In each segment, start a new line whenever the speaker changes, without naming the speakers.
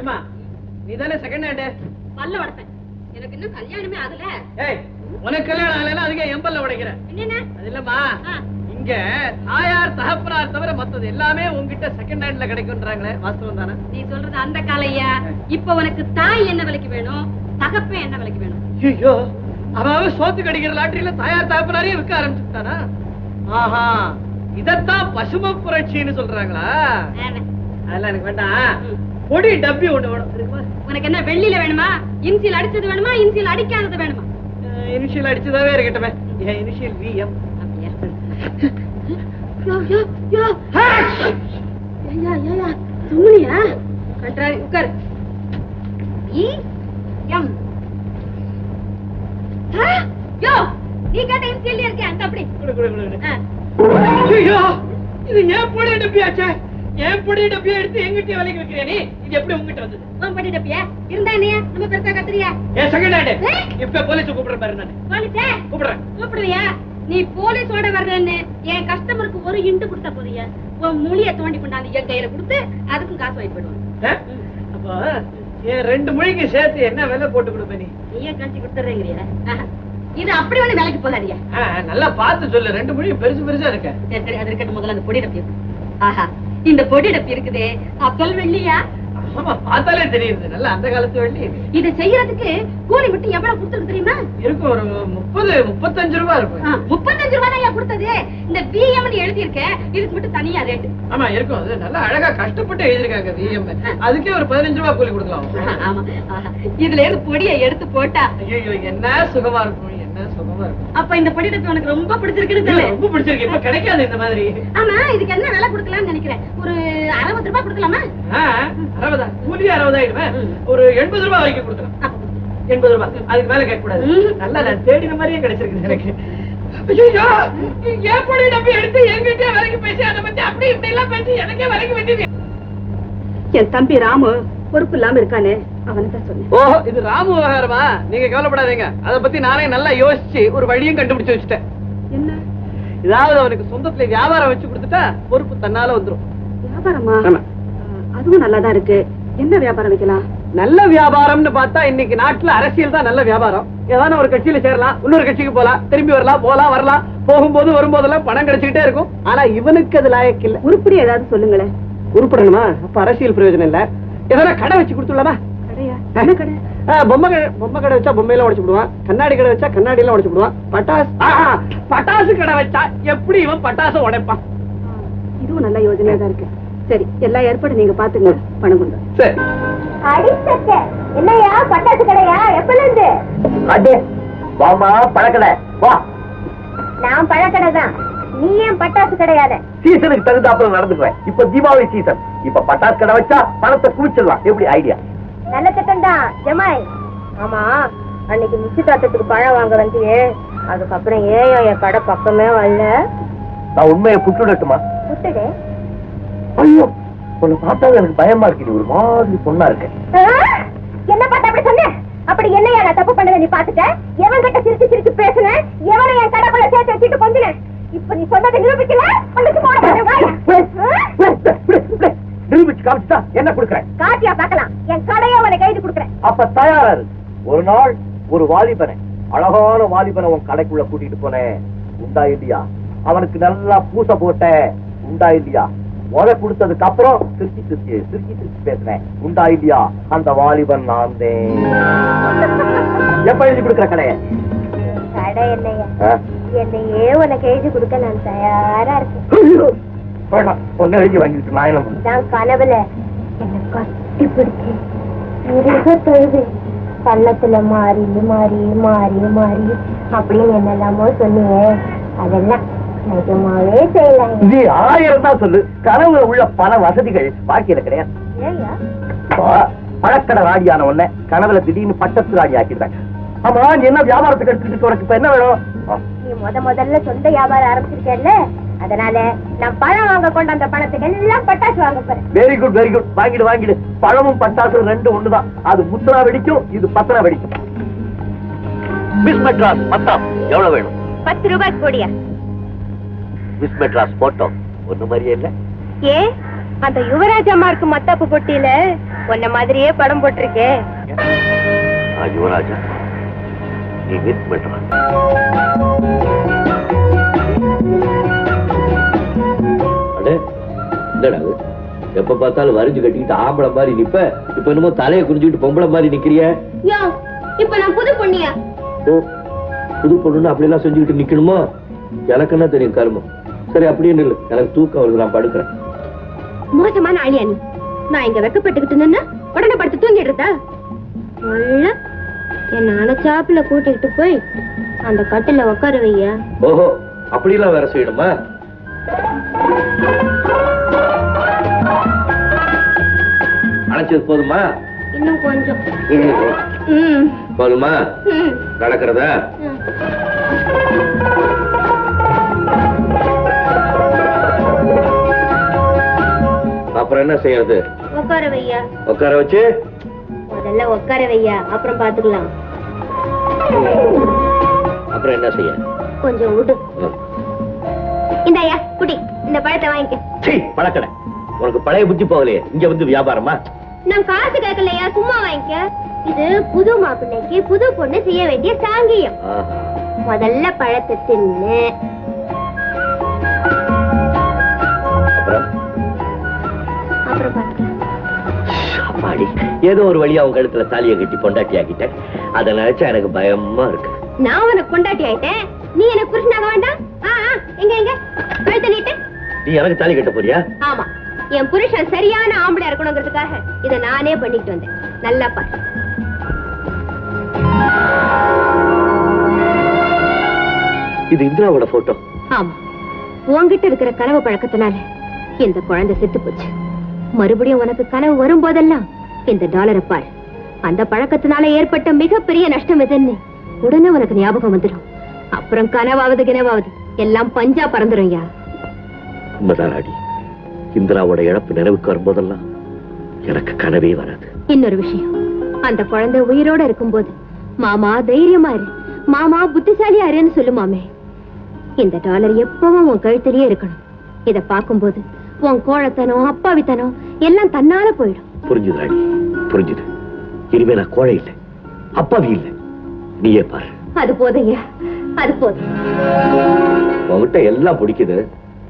ஏமா நீ தானே செகண்ட் ஹேண்டு
பல்ல வளர்ப்பேன் எனக்கு இன்னும் கல்யாணமே ஆகல.
ஏய் உனக்கு கல்யாணம் ஆகலைன்னா அதுக்கு எம்பல்ல உடைக்கிறேன்.
என்னென்ன?
அது இல்லம்மா. இங்க தாயார் தகப்பனார் தவிர மத்தது எல்லாமே உங்ககிட்ட செகண்ட் ஹேண்ட்ல கிடைக்கும்ன்றாங்களே வாஸ்தவம் தானே?
நீ சொல்றது அந்த காலையா? இப்ப உனக்கு தாய் என்ன விலைக்கு வேணும்? தகப்பன் என்ன விலைக்கு வேணும்?
ஐயோ அவன் சோத்து கடிக்கிற லாட்டரியில தாயார் தகப்பனாரே விற்க ஆரம்பிச்சுட்டானா? ஆஹா இதத்தான் பசும புரட்சின்னு சொல்றாங்களா. அதெல்லாம் எனக்கு வேண்டாம். பொடி டப்பி ஒண்ணு வேணும்.
உனக்கு என்ன வெள்ளியில வேணுமா? இன்சியல் அடிச்சது வேணுமா? இன்சியல் அடிக்காதது வேணுமா?
இனிஷியல் அடிச்சதாவே இருக்கட்டுமே என் இனிஷியல்
ஏயா ஏயா சும்னியா கண்டாரி உட்கார். E M. யோ நீ கேட்ட இன்சியல் இருக்கே அந்த அப்படி.
குடு குடு குடு குடு.
ஆ.
ஐயோ இது ஏன் பொடி டப்பியாச்சே? ஏன் பொடி டப்பியா எடுத்து எங்கிட்ட விலைக்கு வைக்கிறியா நீ? இது எப்படி உங்ககிட்ட வந்தது?
உன் படி டப்பியா? இருந்தா நீ நம்ம பெருசா கத்துறியா?
ஏன் செகண்ட். இப்ப போலீஸ் கூப்பிடுற பாரு நான்.
போலீஸே?
கூப்பிடுறேன்.
கூப்பிடுவியா? நீ போலீஸோட வர்றேன்னு என் கஸ்டமருக்கு ஒரு இன்ட்டு கொடுத்த போறியா உன் மொழிய தோண்டி கொண்டாந்து என் கையில கொடுத்து அதுக்கும் காசு வாங்கி போயிடுவாங்க?
அப்போ என் ரெண்டு மொழிக்கு சேர்த்து என்ன விலை போட்டு கொடுப்ப நீ?
நீயே கழிச்சு கொடுத்துறேங்கிறியா. இது அப்படி ஒண்ணு வேலைக்கு போகாதியா?
நல்லா பார்த்து சொல்லு. ரெண்டு மொழியும் பெருசு பெருசா இருக்க.
சரி சரி அது இருக்கட்டும். முதல்ல அந்த பொடி டப்பி இருக்கு. ஆஹா. இந்த பொடி டப்பி இருக்குதே. அப்பல் வெள்ளியா?
ஆமா பார்த்தாலே தெரியுது. நல்லா அந்த காலத்து வண்டி இது.
செய்யறதுக்கு கூலி மட்டும் எவ்வளவு கொடுத்துருக்கு தெரியுமா?
இருக்கும் ஒரு முப்பது முப்பத்தஞ்சு ரூபா இருக்கும்.
முப்பத்தஞ்சு ரூபாய் தான் கொடுத்தது. இந்த பிஎம் எழுதி இருக்கேன் இதுக்கு மட்டும் தனியா ரேட்டு
ஆமா இருக்கும். அது நல்லா அழகா கஷ்டப்பட்டு எழுதிருக்காங்க விஎம் அதுக்கே ஒரு பதினஞ்சு ரூபா கூலி கொடுக்கலாம்.
ஆமா. இதுல இருந்து பொடியை எடுத்து போட்டா
என்ன சுகமா இருக்கும்.
அப்ப இந்த பொடி டப்பி உனக்கு ரொம்ப பிடிச்சிருக்குன்னு சொல்லு.
ரொம்ப பிடிச்சிருக்கு. இப்ப கிடைக்காது இந்த மாதிரி.
ஆமா இதுக்கு என்ன விலை கொடுக்கலாம்னு நினைக்கிறேன்? ஒரு அறுபது ரூபாய் கொடுக்கலாமா?
அறுபதா? கூலி ஒரு எண்பது ரூபாய் வரைக்கும் கொடுக்கலாம். எண்பது ரூபாய். அதுக்கு மேல கேட்க கூடாது. நல்லா நான் தேடின மாதிரியே கிடைச்சிருக்கு எனக்கு. ஐயோ ஏன் பொடி டப்பி எடுத்து எங்கிட்டே வரைக்கும் பேசி அதை பத்தி அப்படி இப்படி எல்லாம் பேசி எனக்கே வரைக்கும்
என் தம்பி ராமு பொறுப்பு இல்லாம இருக்கானே? அவனை தான் சொன்னேன்.
ஓஹோ இது ராமு விவகாரமா? நீங்க கவலைப்படாதீங்க. அதை பத்தி நானே நல்லா யோசிச்சு ஒரு வழியும் கண்டுபிடிச்சு வச்சுட்டேன்.
என்ன?
ஏதாவது அவனுக்கு சொந்தத்துல வியாபாரம் வச்சு கொடுத்துட்டா பொறுப்பு தன்னால வந்துரும்.
வியாபாரமா. அதுவும் நல்லாதான் இருக்கு. என்ன வியாபாரம் வைக்கலாம்?
நல்ல வியாபாரம்னு பார்த்தா இன்னைக்கு நாட்டுல அரசியல் தான் நல்ல வியாபாரம். ஏதாவது ஒரு கட்சியில சேரலாம் இன்னொரு கட்சிக்கு போலாம் திரும்பி வரலாம் போலாம் வரலாம். போகும்போது வரும்போதெல்லாம் பணம் கிடைச்சுக்கிட்டே இருக்கும். ஆனா இவனுக்கு அது லாயக்கு இல்ல
உருப்படி ஏதாவது சொல்லுங்களேன்.
உருப்படணுமா? அப்ப அரசியல் பிரயோஜனம் இல்ல. எதனா கடை வச்சு கொடுத்துடலாமா?
கடையா? என்ன கடை?
ஆ, பொம்மை கடை பொம்மை கடை வச்சா பொம்மையெல்லாம் உடைச்சு விடுவான். கண்ணாடி கடை வச்சா கண்ணாடி எல்லாம் உடைச்சு விடுவான். பட்டாசு ஆஹா, பட்டாசு கடை வச்சா எப்படி இவன் பட்டாசு உடைப்பான்?
இதுவும் நல்ல யோசனையா தான் இருக்கு. சரி எல்லா ஏற்பாடும் நீங்க பாத்துங்க பணம் கொண்டு.
சரி.
என்னையா பட்டாசு கடையா? எப்பல இருந்து?
அடே வாமா பழக்கடை. வா.
நான் பழக்கடை தான் நீ ஏன் பட்டாசு கிடையாத?
சீசனுக்கு தகுந்தாப்புல நடந்துக்குவேன். இப்ப தீபாவளி சீசன். இப்ப பட்டாசு கடை வச்சா பணத்தை குவிச்சிடலாம். எப்படி ஐடியா
நல்ல திட்டம் தான் ஜமாய் ஆமா அன்னைக்கு நிச்சயதார்த்தத்துக்கு பழம் வாங்க வந்தியே. அதுக்கப்புறம் ஏன் என் கடை பக்கமே வரல?
நான் உண்மையை புட்டுடட்டுமா?
விட்டுடு
ஐயோ உன்னை பார்த்தா எனக்கு பயமா இருக்கு. நீ ஒரு மாதிரி பொண்ணா இருக்கு.
என்ன பார்த்து அப்படி சொன்ன? அப்படி என்னையா நான் தப்பு பண்ணத நீ பாத்துட்ட எவன் கிட்ட சிரிச்சு நீ சொன்னதை நிரூபிக்கல? உனக்கு போட மாட்டேன் வாயா.
நிரூபிச்சு காமிச்சுட்டா என்ன கொடுக்குறேன்
காட்டியா பார்க்கலாம். என் கடையை உனக்கு கைது கொடுக்குறேன்.
அப்ப தயாரா ஒரு நாள் ஒரு வாலிபனை அழகான வாலிபனை உன் கடைக்குள்ள கூட்டிட்டு போனேன். உண்டா இல்லையா? அவனுக்கு நல்லா பூசை போட்டேன் உண்டா இல்லையா? முத கொடுத்ததுக்கு அப்புறம் திருச்சி திருச்சி திருச்சி திருச்சி பேசுனேன். உண்டா இல்லையா? அந்த வாலிபன் நான் எப்ப எழுதி கொடுக்குற கடைய?
கடை
ஆ?
என்னையே உனக்கு எழுதி கொடுக்க நான் தயாரா இருக்கேன்.
ஐயோ, வேண்டாம். ஒன்னு எழுதி வாங்கிட்டு நான் என்ன?
நான் கனவுல. என்ன கட்டி பிடிச்சி இருக தொழுது. பள்ளத்துல மாறி மாறி மாறி மாறி அப்படின்னு என்னெல்லாமோ சொன்னியே அதெல்லாம் நிஜமாவே செய்யலாம்
இது ஆயிரம் தான் சொல்லு. கனவுல உள்ள பல வசதிகள் பாக்கியில கிடையாது. பழக்கடை ராடியான உடனே கனவுல திடீர்னு பட்டத்து ராடி ஆக்கிடுறாங்க ஆமா நீ என்ன வியாபாரத்துக்கு எடுத்துக்கிட்டு உனக்கு இப்ப என்ன வேணும்?
நீ முத முதல்ல சொந்த வியாபாரம் ஆரம்பிச்சிருக்கேல்ல? அதனால நான் பழம் வாங்க கொண்ட அந்த பணத்துக்கு எல்லாம் பட்டாசு வாங்க போறேன்.
வெரி குட் வெரி குட் வாங்கிடு வாங்கிடு. பழமும் பட்டாசும் ரெண்டும் ஒண்ணுதான். அது முத்தரா வெடிக்கும் இது பத்தரா வெடிக்கும். மிஸ் மெட்ராஸ் மத்தாம் எவ்வளவு வேணும்?
பத்து ரூபாய்க்கு போடியா.
மிஸ் மெட்ராஸ் போட்டோ ஒண்ணு மாதிரியே இல்ல.
ஏ அந்த யுவராஜ் அம்மாருக்கு மத்தாப்பு பொட்டியில உன்ன மாதிரியே படம் போட்டிருக்கே.
யுவராஜா. என்னடா இது? எப்ப பார்த்தாலும் வரிஞ்சு கட்டிக்கிட்டு ஆம்பளை மாதிரி நிப்ப? இப்ப என்னமோ தலையை குறிஞ்சுக்கிட்டு பொம்பளை மாதிரி நிக்கிறிய?
இப்ப நான் புது பொண்ணியா?
ஓ புது பொண்ணுன்னு அப்படியெல்லாம் செஞ்சுக்கிட்டு நிக்கணுமோ? எனக்கு என்ன தெரியும் கருமம்? சரி அப்படியே நில்லு. எனக்கு தூக்கம் வருது நான் படுக்கிறேன்.
மோசமான ஆளியா நீ? நான் இங்க வெக்கப்பட்டுக்கிட்டு நின்னா உடனே படுத்து தூங்கிடுறதா? என்ன அணைச்சாப்புல கூட்டிட்டு போய் அந்த கட்டில உட்கார வையா.
ஓஹோ அப்படியெல்லாம் வேற செய்யணுமா? அழைச்சது போதுமா?
இன்னும் கொஞ்சம்.
போதுமா? நடக்கிறதா. அப்புறம் என்ன செய்யறது?
உட்கார வையா.
உட்கார வச்சு
முதல்ல உட்கார வையா? அப்புறம் பாத்துக்கலாம்
அப்புறம் என்ன செய்ய?
கொஞ்சம் விடு. இந்தாயா குடி இந்த பழத்தை வாங்கிக்க.
பழக்கடை. உனக்கு பழைய புத்தி போகலையே. இங்க வந்து வியாபாரமா?
நான் காசு கேட்கலையா சும்மா வாங்கிக்க. இது புது மாப்பிள்ளைக்கு புது பொண்ணு செய்ய வேண்டிய சாங்கியம். முதல்ல பழத்தை தின்னு
அப்பாடி ஏதோ ஒரு வழியா உங்க கழுத்துல தாலியை கட்டி பொண்டாட்டி ஆக்கிட்டேன். அதை நினைச்சா எனக்கு பயமா இருக்கு.
நான் உனக்கு கொண்டாட்டி ஆயிட்டேன். நீ எனக்கு புருஷனாக வேண்டாம்? எங்க எங்க? கழுத்தை நீட்டு.
நீ எனக்கு தாலி கட்ட போறியா?
ஆமா. என் புருஷன் சரியான ஆம்பளை இருக்கணுங்கிறதுக்காக இத நானே பண்ணிட்டு வந்தேன். நல்லா பாரு.
இது இந்திராவோட போட்டோ
ஆமா. உன்கிட்ட இருக்கிற கனவு பழக்கத்தினால இந்த குழந்தை செத்து போச்சு. மறுபடியும் உனக்கு கனவு வரும்போதெல்லாம் இந்த டாலரை பாரு அந்த பழக்கத்தினால ஏற்பட்ட மிகப்பெரிய நஷ்டம் எதுன்னு? உடனே உனக்கு ஞாபகம் வந்துடும். அப்புறம் கனவாவது கினவாவது. எல்லாம் பஞ்சா பறந்துரும் யா.
உண்மைதான் அடி. இந்திராவோட இழப்பு நினைவுக்கு வரும்போதெல்லாம் எனக்கு கனவே வராது.
இன்னொரு விஷயம். அந்த குழந்தை உயிரோட இருக்கும்போது மாமா தைரியமா இரு. மாமா புத்திசாலியா இருன்னு சொல்லுமாமே. இந்த டாலர் எப்பவும் உன் கழுத்திலேயே இருக்கணும். இத பாக்கும்போது உன் கோழத்தனம் அப்பாவித்தனம் எல்லாம் தன்னால போயிடும்.
புரிஞ்சுது அடி புரிஞ்சுது. இனிமே நான் கோழை இல்லை அப்பாவி இல்லை. நீயே பாரு.
அது போதையா அது போதும்.
உன்கிட்ட எல்லாம் பிடிக்குது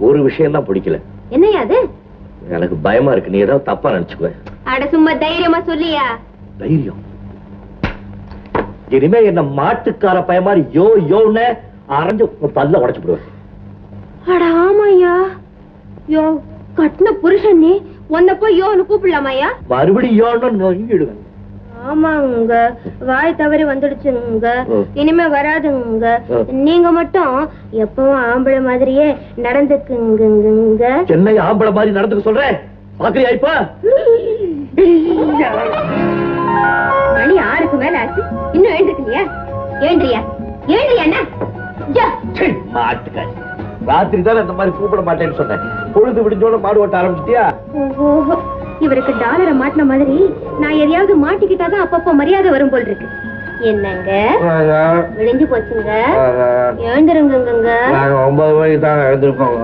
ஒரு விஷயம் தான் பிடிக்கல.
என்னையா அது?
எனக்கு பயமா இருக்கு நீ ஏதாவது தப்பா நினைச்சுக்குவ
அட சும்மா தைரியமா சொல்லியா?
தைரியம். இனிமே என்ன மாட்டுக்கார பய மாதிரி யோ யோன்னு அரைஞ்சு பல்ல உடைச்சு விடுவேன்.
அட ஆமாய்யா. யோ கட்டின புருஷன் நீ. உன்னை போய் யோன்னு கூப்பிடலாமாய்யா
மறுபடியும் யோன்னு
ஆமாங்க. வாய் தவறி வந்துடுச்சுங்க. இனிமே வராதுங்க. நீங்க மட்டும் எப்பவும் ஆம்பளை மாதிரியே நடந்துக்குங்க
சென்னை ஆம்பளை மாதிரி நடந்துக்க சொல்றேன் பாக்குறியா இப்ப?
மணி ஆறுக்கு மேல ஆச்சு. இன்னும் எழுந்துக்கலையா ஏந்திரியா? ஏந்திரியா அண்ணா யா.
ராத்திரி தான் இந்த மாதிரி கூப்பிட மாட்டேன்னு சொன்னேன். பொழுது விடிஞ்சோட மாடு ஓட்ட ஆரம்பிச்சிட்டியா?
இவருக்கு டாலரை மாட்டின மாதிரி நான் எதையாவது மாட்டிக்கிட்டாதான் அப்பப்போ மரியாதை வரும் போல் இருக்கு. என்னங்க? விழிஞ்சு போச்சுங்க. எழுந்துருங்கங்க
நாங்க ஒன்பது மணிக்கு தான் எழுந்திருக்கோம்.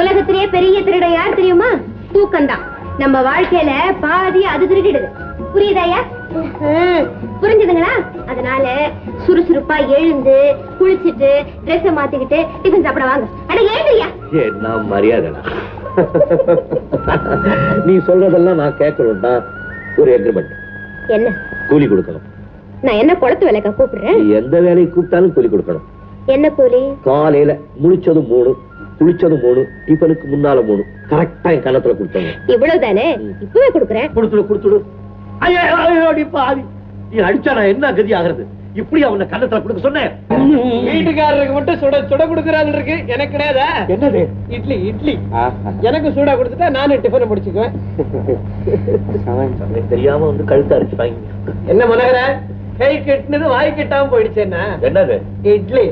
உலகத்திலேயே பெரிய திருட யார் தெரியுமா? தூக்கம்தான். நம்ம வாழ்க்கையில பாதி அது திருடிடுது. புரியுதாயா. புரிஞ்சுதுங்களா? அதனால சுறுசுறுப்பா எழுந்து குளிச்சிட்டு ட்ரெஸ் மாத்திக்கிட்டு டிஃபன் சாப்பிட வாங்க. அட எழுந்திரியா
என்ன மரியாதைடா. நீ சொல்றதெல்லாம் நான் கேட்கணும்டா ஒரு எக்ரிமெண்ட்
என்ன?
கூலி கொடுக்கணும்.
நான் என்ன குளத்து வேலைக்கா கூப்பிடுறேன்?
எந்த வேலையை கூப்பிட்டாலும் கூலி கொடுக்கணும்.
என்ன கூலி?
காலையில முழிச்சதும் மூணு குளிச்சதும் மூணு டிஃபனுக்கு முன்னால மூணு. கரெக்டா என் கணத்துல கொடுத்தாங்க
இவ்வளவுதானே? இப்பவே கொடுக்குறேன்.
கொடுத்துடு கொடுத்துடு. நீ அடிச்சா நான் என்ன கதி ஆகுறது? இப்படி அவனை கண்ணத்துல கொடுக்க சொன்னேன்?
வீட்டுக்காரருக்கு மட்டும் சுட சுட கொடுக்கறாங்க இருக்கு. எனக்கு கிடையாதா?
என்னது?
இட்லி இட்லி. எனக்கு சூடா கொடுத்துட்டா நானும் டிஃபன் முடிச்சுக்குவேன்.
தெரியாம வந்து கழுத்து அடிச்சுட்டாங்க
என்ன மனோகர? கை கட்டினது வாய் கட்டாம போயிடுச்சேன்னா
என்னது?
இட்லி.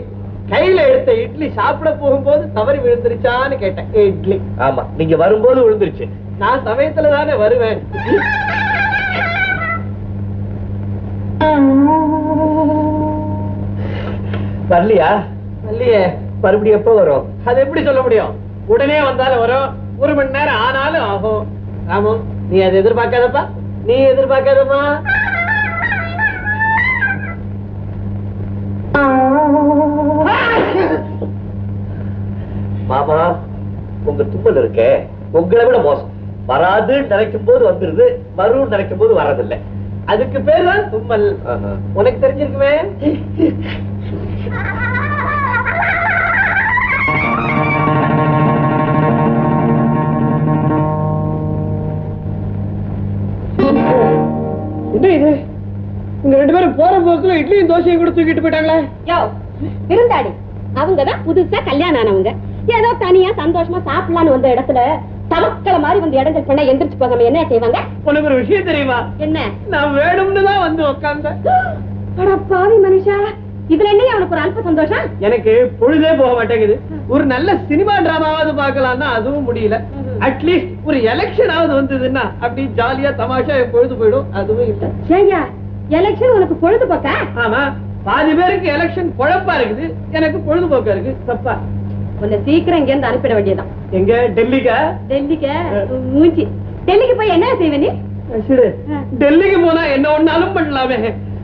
கையில எடுத்த இட்லி சாப்பிட போகும்போது தவறி விழுந்துருச்சான்னு கேட்டேன். இட்லி.
ஆமா நீங்க வரும்போது விழுந்துருச்சு.
நான் சமயத்துல தானே வருவேன்.
வரலையா?
இல்லையே
மறுபடியும் எப்போ வரும்?
அது எப்படி சொல்ல முடியும்? உடனே வந்தாலும் வரும் ஒரு மணி நேரம் ஆனாலும் ஆகும். ராமு நீ அதை எதிர்பார்க்காதப்பா. நீ எதிர்பார்க்காதப்பா
மாமா உங்க தும்மல் இருக்கே. உங்களை விட மோசம். வராது நினைக்கும் போது வந்துருது வரும் நினைக்கும் போது வர்றதில்லை.
அதுக்கு பேர் தான் தும்மல். உனக்கு தெரிஞ்சிருக்குமே? என்ன இது? இங்க ரெண்டு பேரும் போற போக்குல இட்லியும் தோசையும் கூட தூக்கிட்டு போயிட்டாங்களே.
யோ விருந்தாடி. அவங்கதான் புதுசா கல்யாணம் ஆனவங்க. ஏதோ தனியா சந்தோஷமா சாப்பிடலாம்னு வந்த இடத்துல தவக்கள மாதிரி வந்து இடங்கள் பண்ண எந்திரிச்சு போகாம என்ன செய்வாங்க?
உனக்கு ஒரு விஷயம் தெரியுமா?
என்ன?
நான் வேணும்னு தான் வந்து உட்கார்ந்தேன்
அட பாவி மனுஷா இதுல என்ன அவனுக்கு ஒரு அல்ப சந்தோஷம்?
எனக்கு பொழுதே போக மாட்டேங்குது. ஒரு நல்ல சினிமா டிராமாவது பார்க்கலாம்னா அதுவும் முடியல. அட்லீஸ்ட் ஒரு எலெக்ஷன் ஆவது வந்ததுன்னா அப்படி ஜாலியா தமாஷா பொழுது போயிடும். அதுவும் இல்ல.
சரியா எலெக்ஷன் உனக்கு பொழுதுபோக்கா
ஆமா. பாதி பேருக்கு எலெக்ஷன் குழப்பா இருக்குது. எனக்கு பொழுதுபோக்கா இருக்கு தப்பா?
உன்னை சீக்கிரம் இங்க இருந்து அனுப்பிட வேண்டியதான்
எங்க? டெல்லிக்கா?
டெல்லிக்கு? மூஞ்சி. டெல்லிக்கு போய் என்ன செய்வ நீ?
டெல்லிக்கு போனா என்ன ஒண்ணாலும் பண்ணலாமே.